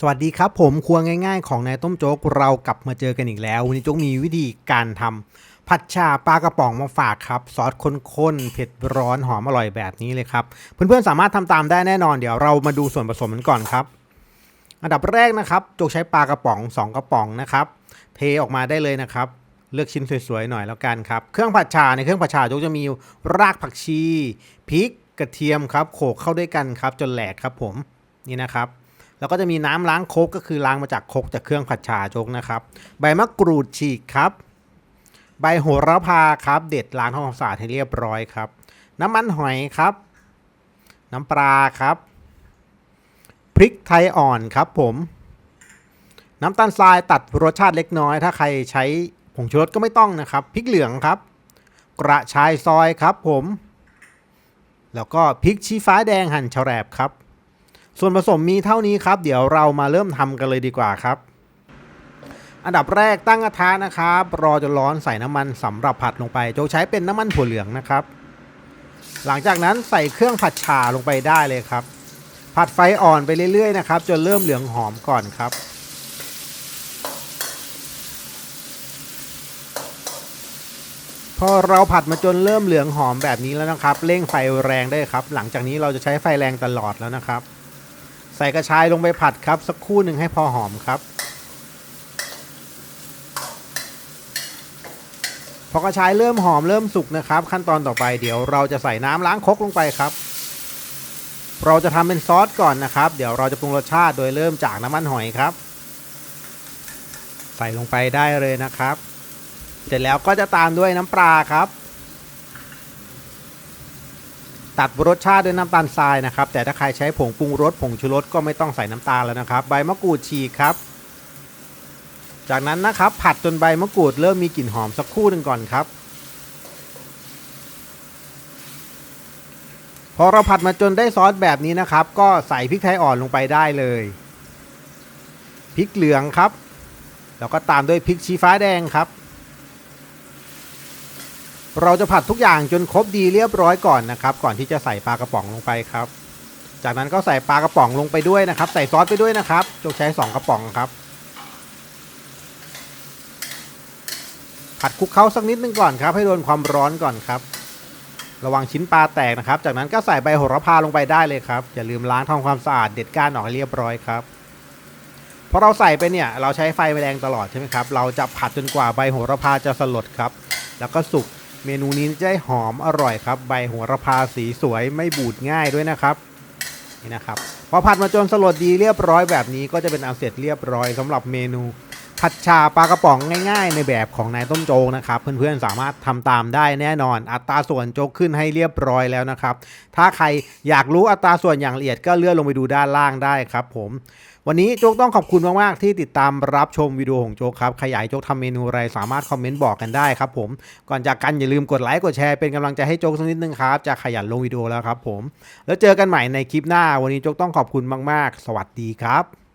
สวัสดีครับผมครัวง่าย ๆ ของนายต้มโจ๊กเรากลับมาเจอกันอีกแล้ว วันนี้โจ๊กมีวิธีการทำผัดชาปลากระป๋องมาฝากครับ ซอสข้นๆเผ็ดร้อนหอมอร่อยแบบนี้เลยครับ เพื่อนๆสามารถทำตามได้แน่นอนเดี๋ยวเรามาดูส่วนผสมกันก่อนครับ อันดับแรกนะครับโจ๊กใช้ปลากระป๋อง 2 กระป๋องนะครับเทออกมาได้เลยนะครับเลือกชิ้นสวยๆหน่อยแล้วกันครับ เครื่องผัดชาในเครื่องผัดชาโจ๊กจะมีรากผักชีพริกกระเทียมครับโขลกเข้าด้วยกันครับจนแหลกครับผมนี่นะครับ แล้วก็จะมีน้ำล้างโคกก็คือล้างมาจากโคกจากเครื่องผัดชาโจ๊กนะครับ ใบมะกรูดฉีกครับ ใบโหระพาครับ เด็ดล้างทำความสะอาดให้เรียบร้อยครับ น้ำมันหอยครับ น้ำปลาครับ พริกไทยอ่อนครับผม น้ำตาลทรายตัดรสชาติเล็กน้อย ถ้าใครใช้ผงชูรสก็ไม่ต้องนะครับ พริกเหลืองครับ กระชายซอยครับผม แล้วก็พริกชี้ฟ้าแดงหั่นแฉลบครับ ส่วนผสมมีเท่านี้ครับ เดี๋ยวเรามาเริ่มทำกันเลยดีกว่าครับ อันดับแรกตั้งกระทะนะครับ รอจนร้อนใส่น้ำมันสำหรับผัดลงไปโจกใช้เป็นน้ำมันถั่วเหลืองนะครับ หลังจากนั้นใส่เครื่องผัดฉ่าลงไปได้เลยครับ ผัดไฟอ่อนไปเรื่อยๆนะครับจนเริ่มเหลืองหอมก่อนครับพอเราผัดมาจนเริ่มเหลืองหอมแบบนี้แล้วนะครับ เร่งไฟแรงได้ครับ หลังจากนี้เราจะใช้ไฟแรงตลอดแล้วนะครับ ใส่กระชายลงไปผัดครับ สักครู่หนึ่งให้พอหอมครับพอกระชายเริ่มหอมเริ่มสุกนะครับ ขั้นตอนต่อไปเดี๋ยวเราจะใส่น้ำล้างคกลงไปครับ เราจะทำเป็นซอสก่อนนะครับ เดี๋ยวเราจะปรุงรสชาติโดยเริ่มจากน้ำมันหอยครับ ใส่ลงไปได้เลยนะครับ เสร็จแล้วก็จะตามด้วยน้ำปลาครับ ตัดรสชาติด้วยน้ำตาลทรายนะครับ แต่ถ้าใครใช้ผงปรุงรสผงชูรสก็ไม่ต้องใส่น้ำตาลแล้วนะครับ ใบมะกรูดฉีกครับ จากนั้นนะครับผัดจนใบมะกรูดเริ่มมีกลิ่นหอมสักครู่หนึ่งก่อนครับ พอเราผัดมาจนได้ซอสแบบนี้นะครับ ก็ใส่พริกไทยอ่อนลงไปได้เลยพริกเหลืองครับ แล้วก็ตามด้วยพริกชี้ฟ้าแดงครับ เราจะผัดทุกอย่างจนครบดีเรียบร้อยก่อนนะครับ ก่อนที่จะใส่ปลากระป๋องลงไปครับ จากนั้นก็ใส่ปลากระป๋องลงไปด้วยนะครับ ใส่ซอสไปด้วยนะครับจงใช้ 2 กระป๋องครับ ผัดคลุกเคล้าสักนิดนึงก่อนครับ ให้โดนความร้อนก่อนครับ ระวังชิ้นปลาแตกนะครับ จากนั้นก็ใส่ใบโหระพาลงไปได้เลยครับอย่าลืมล้างทำความสะอาดเด็ดก้านออกให้เรียบร้อยครับพอเราใส่ไปเนี่ยเราใช้ไฟแรงตลอดใช่ไหมครับ เราจะผัดจนกว่าใบโหระพาจะสลดครับ แล้วก็สุก เมนูนี้จะได้หอมอร่อยครับ ใบโหระพาสีสวยไม่บูดง่ายด้วยนะครับ นี่นะครับ พอผัดมาจนสลดดีเรียบร้อยแบบนี้ก็จะเป็นอันเสร็จเรียบร้อยสำหรับเมนู ผัดชาปลากระป๋องง่ายๆ ในแบบของนายต้มโจงนะครับ เพื่อนๆสามารถทำตามได้แน่นอน อัตราส่วนโจกขึ้นให้เรียบร้อยแล้วนะครับ ถ้าใครอยากรู้อัตราส่วนอย่างละเอียดก็เลื่อนลงไปดูด้านล่างได้ครับผมวันนี้โจ๊กต้องขอบคุณมาก ๆ ที่ติดตามรับชมวิดีโอของโจ๊กครับ ขยายโจ๊กทำเมนูอะไรสามารถคอมเมนต์บอกกันได้ครับผม ก่อนจากกันอย่าลืมกดไลค์กดแชร์เป็นกำลังใจให้โจ๊กสักนิดนึงครับ จะขยันลงวิดีโอแล้วครับผม แล้วเจอกันใหม่ในคลิปหน้า วันนี้โจ๊กต้องขอบคุณมาก ๆ สวัสดีครับ